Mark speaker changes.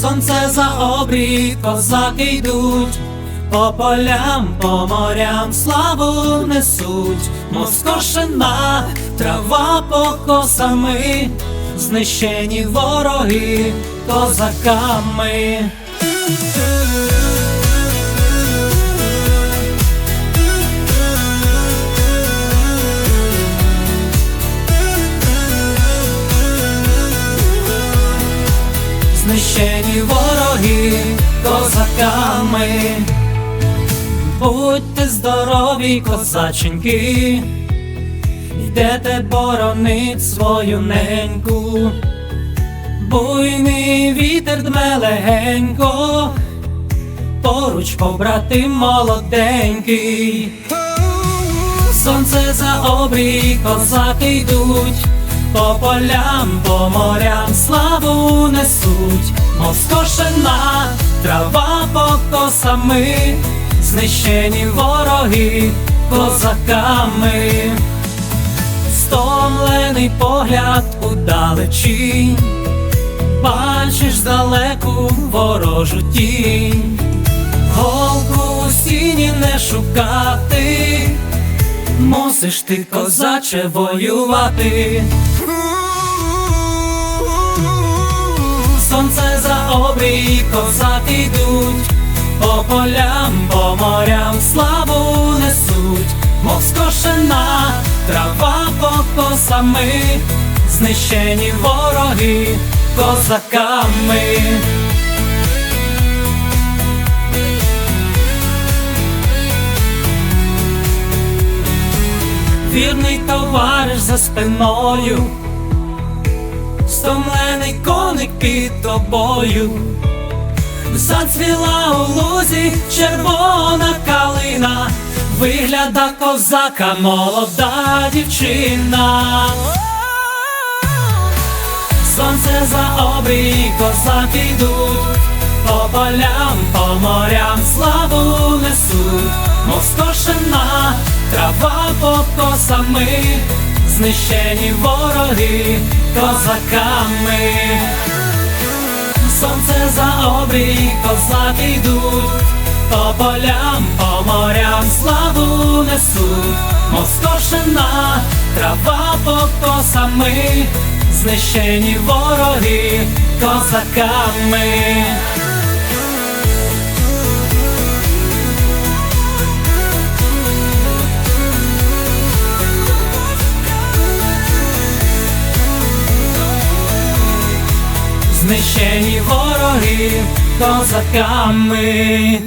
Speaker 1: Сонце за обрій, козаки йдуть, по полям, по морям славу несуть, Москошина, трава покосами, знищені вороги козаками. Знищені вороги козаками. Будьте здорові, козаченьки, йдете боронить свою неньку, буйний вітер дме легенько, поруч побратим молоденький. Сонце за обрій, козаки йдуть, по полям, по морям несуть, Москошина, трава покосами, знищені вороги козаками, стомлений погляд удалечінь, бачиш здалеку ворожу тінь, голку у сіні не шукати. Мусиш ти, козаче, воювати. Обрій, козаки йдуть, по полям, по морям славу несуть, мов скошена трава покосами, знищені вороги козаками. Вірний товариш за спиною, стомлений коник під тобою, зацвіла у лузі червона калина, вигляда козака, молода дівчина. Сонце за обрій, козаки йдуть, по полям, по морям славу несуть, мов трава покосами, знищені вороги козаками. Сонце за обрій, козаки йдуть, по полям, по морям славу несуть, мов скошена трава покосами, знищені вороги козаками. Знищені вороги козаками.